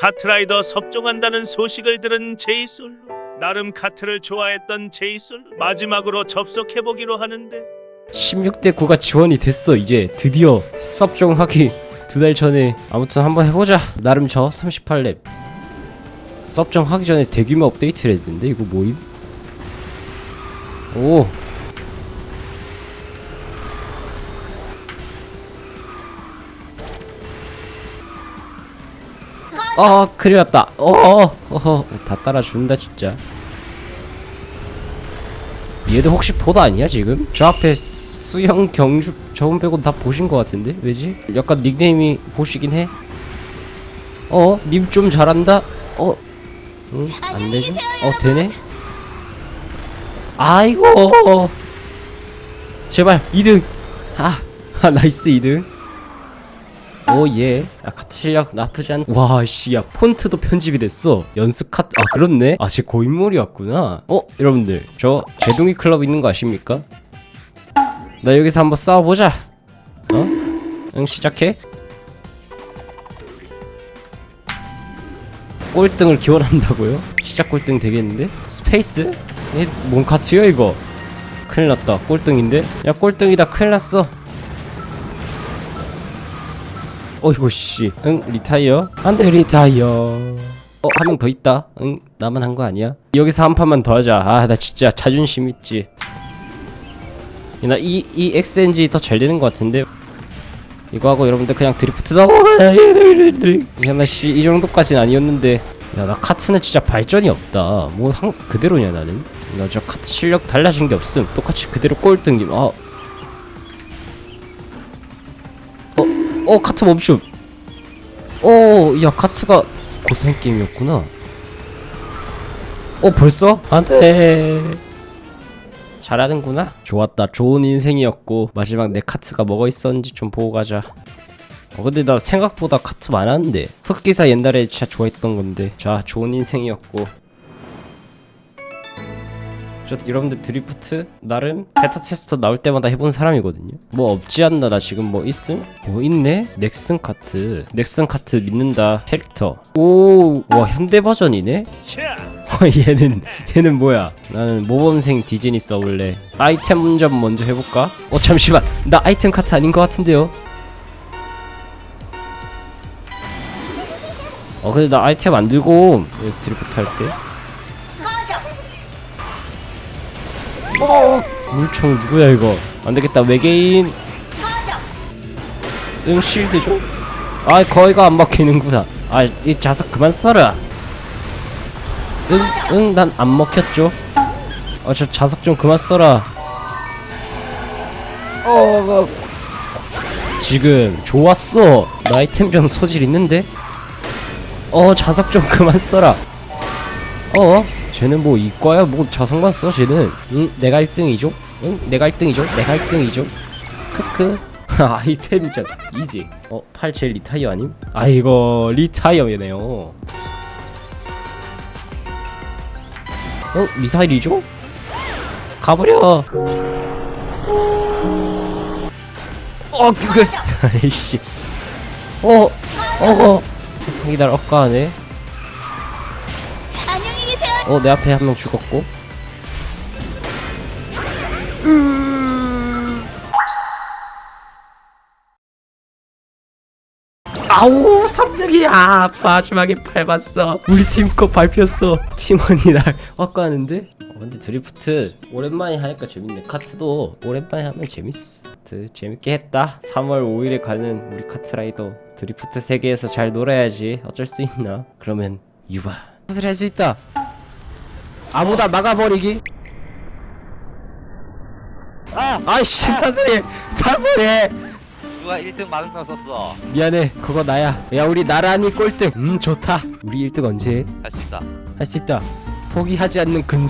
카트라이더 섭종한다는 소식을 들은 제이솔로 나름 카트를 좋아했던 제이솔로 마지막으로 접속해보기로 하는데 16대 9가 지원이 됐어. 이제 드디어 섭정하기 두 달 전에 아무튼 한번 해보자. 나름 저 38렙. 섭정하기 전에 대규모 업데이트를 했는데 이거 뭐임? 오 어, 큰일 났다. 어, 어, 어, 다 따라준다, 진짜. 얘도 혹시 보다 아니야, 지금? 저 앞에 수영, 경주, 저분 빼고 다 보신 것 같은데? 왜지? 약간 닉네임이 보시긴 해. 어, 님 좀 잘한다? 어, 응, 안 되죠? 어, 되네? 아이고! 제발, 2등! 아, 아 나이스 2등. 오 예. 아 카트 실력 나쁘지 않. 와 씨, 야 폰트도 편집이 됐어. 연습 카트. 아 그렇네. 아제 고인물이었구나. 어 여러분들 저 제동이 클럽 있는 거 아십니까? 나 여기서 한번 싸워보자. 어? 응 시작해. 꼴등을 기원한다고요? 시작 꼴등 되겠는데? 스페이스? 이뭔 카트야 이거? 큰일 났다. 꼴등인데? 야 꼴등이다. 큰일 났어. 어이구 씨. 응 리타이어. 안돼 리타이어. 어 한 명 더 있다. 응 나만 한 거 아니야? 여기서 한 판만 더 하자. 아 나 진짜 자존심 있지. 나 이 이 XNG 더 잘 되는 것 같은데. 이거 하고 여러분들 그냥 드리프트 더. 야나 씨 이 정도까지는 아니었는데. 야 나 카트는 진짜 발전이 없다. 뭐 항상 그대로냐 나는. 나 저 카트 실력 달라진 게 없음. 똑같이 그대로 꼴등님. 아 어 카트 멈춤. 어야 카트가 고생 게임이었구나. 어 벌써? 안돼. 잘하는구나. 좋았다. 좋은 인생이었고 마지막 내 카트가 뭐가 있었는지 좀 보고 가자. 어 근데 나 생각보다 카트 많았는데. 흑기사 옛날에 진짜 좋아했던 건데. 자 좋은 인생이었고 저 여러분들 드리프트 나름 베타 테스터 나올 때마다 해본 사람이거든요. 뭐 없지 않나 나 지금 뭐 있음? 뭐 있네? 넥슨 카트. 넥슨 카트 믿는다. 캐릭터. 오, 와 현대 버전이네. 차 어, 얘는 얘는 뭐야? 나는 모범생 디즈니 써볼래. 아이템 좀 먼저 해볼까? 어 잠시만, 나 아이템 카트 아닌 것 같은데요? 어 근데 나 아이템 안 들고 여기서 드리프트 할 때. 어 물총 누구야 이거? 안 되겠다 외계인. 응 실드 좀. 아 거기가 안 먹히는구나. 아 이 자석 그만 써라. 응, 응, 난 안 먹혔죠. 어, 저 자석 좀 그만 써라. 어, 어. 지금 좋았어. 나 아이템 좀 소질 있는데. 어, 자석 좀 그만 써라. 어, 쟤는 뭐 이과야? 뭐 자석만 써, 쟤는. 응, 내가 1등이죠. 응, 내가 1등이죠. 내가 1등이죠. 크크. 아이템 전 이지. 어, 팔 제일 리타이어 아님? 아이고 리타이어네요. 어? 미사일이죠? 가버려! 어, 그거, 아이씨. 어, 어, 어. 세상이 날 억까하네. 어, 내 앞에 한 명 죽었고. 아우 3등이야 마지막에 밟았어. 우리 팀거 밟혔어. 팀원이 날 왁가하는데? 어, 근데 드리프트 오랜만에 하니까 재밌네. 카트도 오랜만에 하면 재밌어. 드, 재밌게 했다. 3월 5일에 가는 우리 카트라이더. 드리프트 세계에서 잘 놀아야지. 어쩔 수 있나? 그러면 유바 할 수 있다 아무나 막아버리기? 아! 아이씨 사슬해 사슬해 누가 1등 많은 거 썼어. 미안해 그거 나야. 야 우리 나란히 꼴등. 음 좋다. 우리 1등 언제? 할 수 있다. 할 수 있다. 포기하지 않는 근성